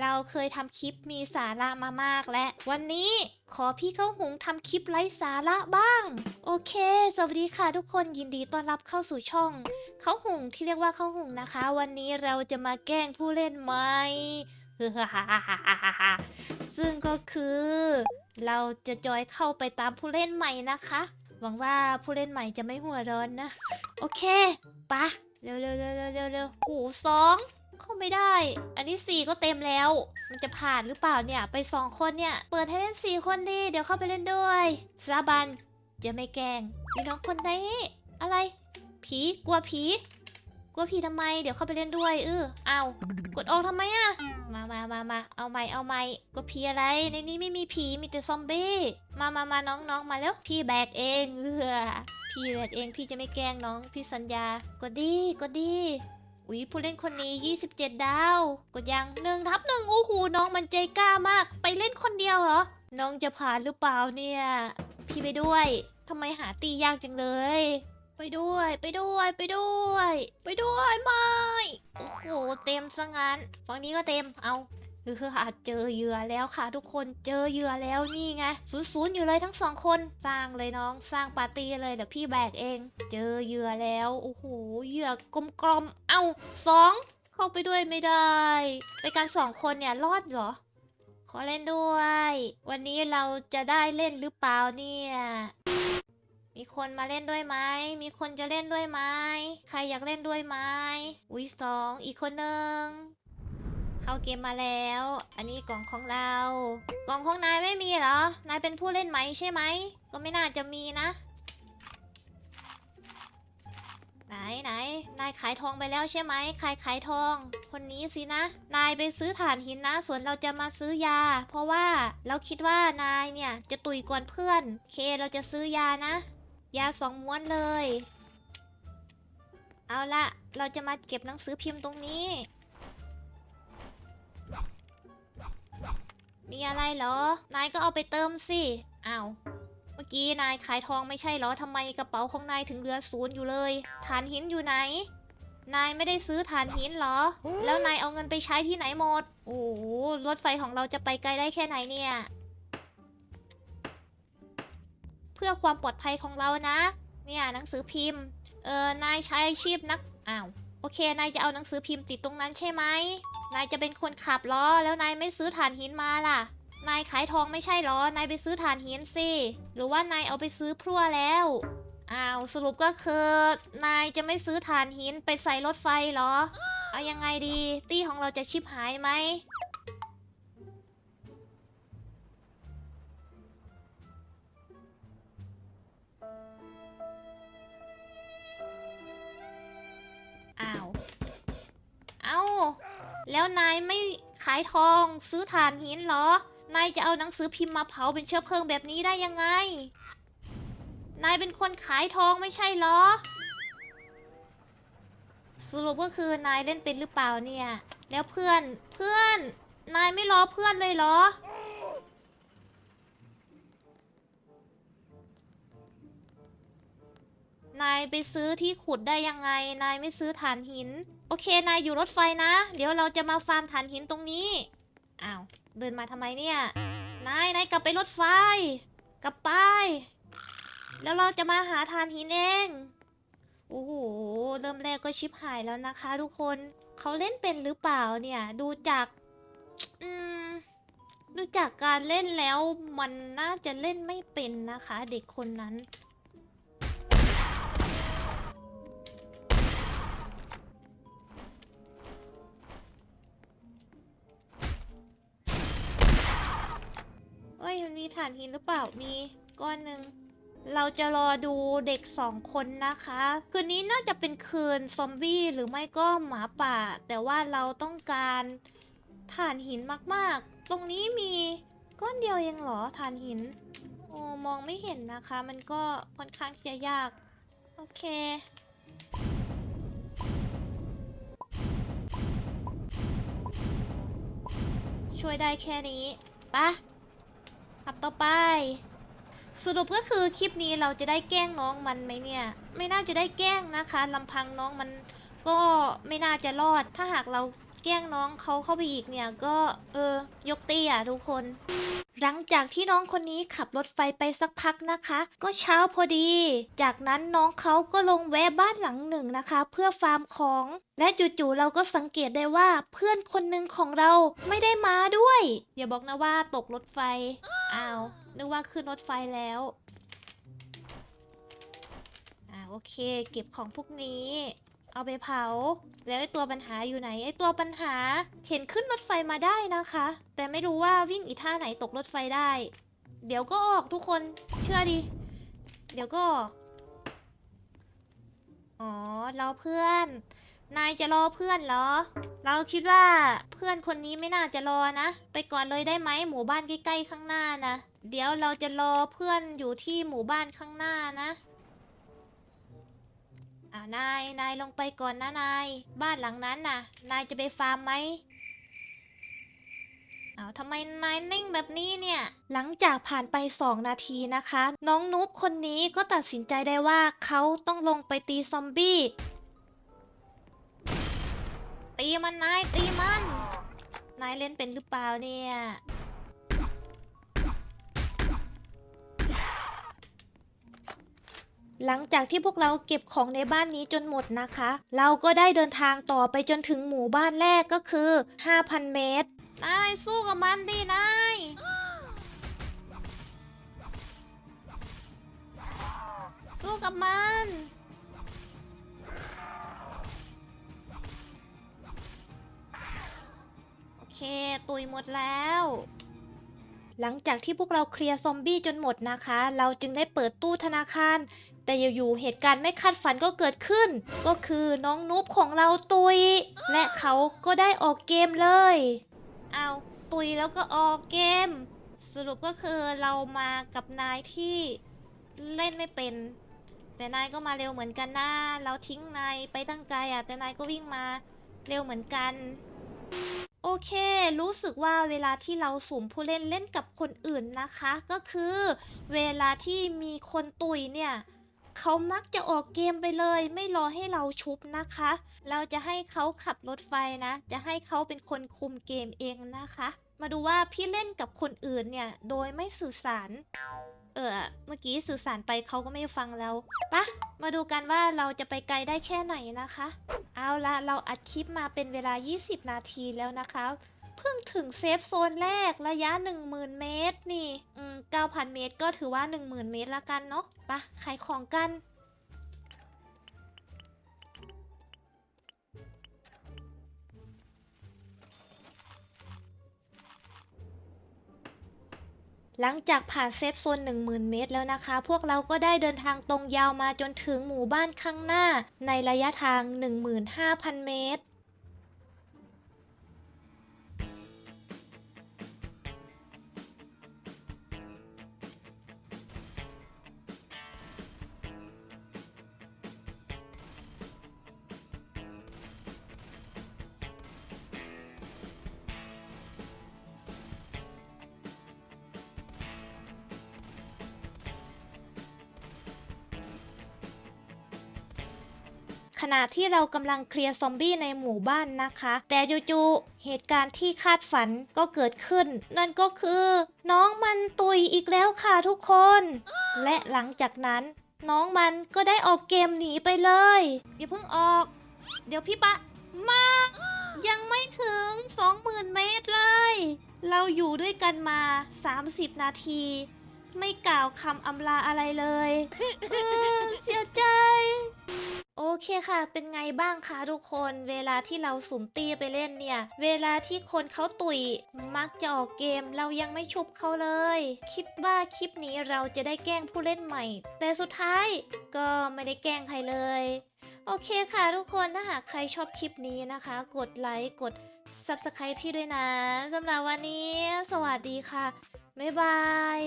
เราเคยทำคลิปมีสาระมามากและ วันนี้ขอพี่เข้าหุงทำคลิปไร้สาระบ้าง โอเค สวัสดีค่ะทุกคนยินดีต้อนรับเข้าสู่ช่อง เข้าหุงที่เรียกว่าเข้าหุงนะคะ วันนี้เราจะมาแกล้งผู้เล่นใหม่ซึ่งก็คือ เราจะจอยเข้าไปตามผู้เล่นใหม่นะคะ หวังว่าผู้เล่นใหม่จะไม่หัวร้อนนะ โอเคปะเร็วเร็วเร็วเร็วเร็วเร็วหูสอง เข้าไม่ได้ อันนี้สี่ก็เต็มแล้ว มันจะผ่านหรือเปล่าเนี่ย ไปสองคนเนี่ย เปิดให้เล่นสี่คนดีเดี๋ยวเข้าไปเล่นด้วยสาบันจะไม่แกล้งมีน้องคนไหนอะไร ผีกลัวผีกลัวผีทำไม เดี๋ยวเข้าไปเล่นด้วย เออเอากดออกทำไมอะมามามามาเอาไม่เอาไม่กลัวผีอะไร ในนี้ไม่มีผีมีแต่ซอมบี้มามามาน้องน้องมาแล้วพี่แบกเองเออพี่แบกเองพี่จะไม่แกล้งน้องพี่สัญญากดดีกดดี อุ๊ยผู้เล่นคนนี้ 27 ดาว กดยังหนึ่งทับหนึ่งโอ้โหน้องมันใจกล้ามาก ไปเล่นคนเดียวเหรอ น้องจะผ่านหรือเปล่าเนี่ย พี่ไปด้วยทำไมหาตียากจังเลย ไปด้วยไปด้วยไปด้วย ไปด้วยไม่ โอ้โหเต็มซะงั้นฝั่งนี้ก็เต็มเอา เอออาจเจอเหยื่อแล้วค่ะ ทุกคนเจอเหยื่อแล้วนี่ไงศูนย์ศูนย์อยู่เลยทั้งสองคน สร้างเลยน้องสร้างปาร์ตี้เลยเดี๋ยวพี่แบกเอง เจอเหยื่อแล้วโอ้โหเหยื่อกลมๆเอาสองเข้าไปด้วยไม่ได้ไปกันสองคนเนี่ยรอดเหรอ ขอเล่นด้วย วันนี้เราจะได้เล่นหรือเปล่าเนี่ยมีคนมาเล่นด้วยไหม มีคนจะเล่นด้วยไหม ใครอยากเล่นด้วยไหมอุ้ยสอง อีกคนหนึ่ง เข้าเกมมาแล้ว อันนี้กล่องของเรา กล่องของนายไม่มีเหรอ นายเป็นผู้เล่นไหมใช่ไหม ก็ไม่น่าจะมีนะ ไหนไหน นายขายทองไปแล้วใช่ไหมใครขายทอง คนนี้สินะ นายไปซื้อถ่านหินนะ ส่วนเราจะมาซื้อยา เพราะว่าเราคิดว่านายเนี่ยจะตุยก่อนเพื่อน เคเราจะซื้อยานะ ยาสองม้วนเลย เอาละ เราจะมาเก็บหนังสือพิมพ์ตรงนี้ มีอะไรเหรอ นายก็เอาไปเติมสิอ้าวเมื่อกี้นายขายทองไม่ใช่เหรอทำไมกระเป๋าของนายถึงเหลือศูนย์อยู่เลย ฐานหินอยู่ไหน นายไม่ได้ซื้อฐานหินเหรอ แล้วนายเอาเงินไปใช้ที่ไหนหมด โอ้โหรถไฟของเราจะไปไกลได้แค่ไหนเนี่ย เพื่อความปลอดภัยของเรานะ เนี่ยหนังสือพิมพ์ เออนายใช้อาชีพนัก อ้าว โอเค นายจะเอาหนังสือพิมพ์ติดตรงนั้นใช่ไหม นายจะเป็นคนขับล้อแล้วนายไม่ซื้อถ่านหินมาล่ะ นายขายทองไม่ใช่เหรอนายไปซื้อถ่านหินสิ หรือว่านายเอาไปซื้อพลั่วแล้วอ้าวสรุปก็คือนายจะไม่ซื้อถ่านหินไปใส่รถไฟเหรอ เอายังไงดี ตี้ของเราจะชิบหายไหม แล้วนายไม่ขายทองซื้อถ่านหินเหรอ นายจะเอาหนังสือพิมพ์มาเผาเป็นเชื้อเพลิงแบบนี้ได้ยังไง นายเป็นคนขายทองไม่ใช่เหรอ สรุปก็คือนายเล่นเป็นหรือเปล่าเนี่ย แล้วเพื่อนเพื่อน นายไม่รอเพื่อนเลยเหรอ นายไปซื้อที่ขุดได้ยังไง นายไม่ซื้อถ่านหิน โอเค นายอยู่รถไฟนะ เดี๋ยวเราจะมาฟาร์มถ่านหินตรงนี้ อ้าว เดินมาทำไมเนี่ย นาย นายกลับไปรถไฟ กลับไป แล้วเราจะมาหาถ่านหินเอง โอ้โห เริ่มแรกก็ชิบหายแล้วนะคะ ทุกคน เขาเล่นเป็นหรือเปล่าเนี่ย ดูจาก อืมดูจากการเล่นแล้วมันน่าจะเล่นไม่เป็นนะคะ เด็กคนนั้น อ้ยมันมีฐานหินหรือเปล่ามีก้อนหนึ่งเราจะรอดูเด็กสองคนนะคะ คืนนี้น่าจะเป็นคืนซอมบี้หรือไม่ก็หมาป่า แต่ว่าเราต้องการฐานหินมากๆ ตรงนี้มีก้อนเดียวเองเหรอฐานหิน โอ้มองไม่เห็นนะคะ มันก็ค่อนข้างที่จะยาก โอเค ช่วยได้แค่นี้ปะ ขับต่อไป สรุปก็คือคลิปนี้เราจะได้แกล้งน้องมันไหมเนี่ย ไม่น่าจะได้แกล้งนะคะลำพังน้องมันก็ไม่น่าจะรอด ถ้าหากเราแกล้งน้องเขาเข้าไปอีกเนี่ยก็เออยกเตีอะทุกคน หลังจากที่น้องคนนี้ขับรถไฟไปสักพักนะคะ ก็เช้าพอดี จากนั้นน้องเขาก็ลงแวะบ้านหลังหนึ่งนะคะ เพื่อฟาร์มของ และจู่ๆเราก็สังเกตได้ว่าเพื่อนคนหนึ่งของเราไม่ได้มาด้วย อย่าบอกนะว่าตกรถไฟ อ้าว นึกว่าขึ้นรถไฟแล้ว อ่าโอเค เก็บของพวกนี้ เอาไปเผา แล้วไอ้ตัวปัญหาอยู่ไหน ไอ้ตัวปัญหา เห็นขึ้นรถไฟมาได้นะคะ แต่ไม่รู้ว่าวิ่งอีท่าไหนตกรถไฟได้ เดี๋ยวก็ออกทุกคน เชื่อดิ เดี๋ยวก็ออก อ๋อรอเพื่อน นายจะรอเพื่อนเหรอ เราคิดว่าเพื่อนคนนี้ไม่น่าจะรอนะ ไปก่อนเลยได้ไหมหมู่บ้านใกล้ๆข้างหน้านะ เดี๋ยวเราจะรอเพื่อนอยู่ที่หมู่บ้านข้างหน้านะอ่านาย นายลงไปก่อนนะนาย บ้านหลังนั้นน่ะ นายจะไปฟาร์มไหมอาทำไมนายนิ่งแบบนี้เนี่ย หลังจากผ่านไป 2 นาทีนะคะ น้องนุ๊บคนนี้ก็ตัดสินใจได้ว่าเขาต้องลงไปตีซอมบี้ ตีมันนายตีมัน นายเล่นเป็นหรือเปล่าเนี่ยหลังจากที่พวกเราเก็บของในบ้านนี้จนหมดนะคะ เราก็ได้เดินทางต่อไปจนถึงหมู่บ้านแรกก็คือ 5,000 เมตร นายสู้กับมันดินาย สู้กับมัน เค ตุยหมดแล้ว หลังจากที่พวกเราเคลียร์ซอมบี้จนหมดนะคะ เราจึงได้เปิดตู้ธนาคาร แต่อยู่ๆเหตุการณ์ไม่คาดฝันก็เกิดขึ้น ก็คือน้องนุ๊บของเราตุย และเขาก็ได้ออกเกมเลย เอาตุยแล้วก็ออกเกม สรุปก็คือเรามากับนายที่เล่นไม่เป็น แต่นายก็มาเร็วเหมือนกันนะเราทิ้งนายไปตั้งไกลอะ แต่นายก็วิ่งมาเร็วเหมือนกัน โอเค รู้สึกว่าเวลาที่เราสุ่มผู้เล่นเล่นกับคนอื่นนะคะ ก็คือเวลาที่มีคนตุยเนี่ยเขามักจะออกเกมไปเลย ไม่รอให้เราชุบนะคะ เราจะให้เขาขับรถไฟนะ จะให้เขาเป็นคนคุมเกมเองนะคะ มาดูว่าพี่เล่นกับคนอื่นเนี่ย โดยไม่สื่อสาร เออเมื่อกี้สื่อสารไปเขาก็ไม่ฟังเราปะมาดูกันว่าเราจะไปไกลได้แค่ไหนนะคะ เอาละเราอัดคลิปมาเป็นเวลา 20 นาทีแล้วนะคะเพิ่งถึงเซฟโซนแรกระยะ 10,000 เมตร นี่ อืม 9,000 เมตรก็ถือว่า 10,000 เมตรละกันเนาะปะขายของกัน หลังจากผ่านเซฟโซน 10,000 เมตรแล้วนะคะ พวกเราก็ได้เดินทางตรงยาวมาจนถึงหมู่บ้านข้างหน้า ในระยะทาง 15,000 เมตร ณะที่เรากำลังเคลียร์ซอมบี้ในหมู่บ้านนะคะ แต่จู่ๆเหตุการณ์ที่คาดฝันก็เกิดขึ้น นั่นก็คือ น้องมันตุยอีกแล้วค่ะทุกคน และหลังจากนั้น น้องมันก็ได้ออกเกมหนีไปเลยอย่าเพิ่งออก เดี๋ยวพี่ปะมายังไม่ถึง 20,000 เมตรเลย เราอยู่ด้วยกันมา 30 นาที ไม่กล่าวคำอำลาอะไรเลยเออเสียใจ โอเคค่ะ เป็นไงบ้างคะทุกคน เวลาที่เราสุ่มตีไปเล่นเนี่ย เวลาที่คนเขาตุยมักจะออกเกมเรายังไม่ชุบเขาเลย คิดว่าคลิปนี้เราจะได้แกล้งผู้เล่นใหม่ แต่สุดท้ายก็ไม่ได้แกล้งใครเลย โอเคค่ะทุกคน ถ้าหากใครชอบคลิปนี้นะคะ กดไลค์ กด subscribe พี่ด้วยนะสำหรับวันนี้ สวัสดีค่ะ บ๊ายบาย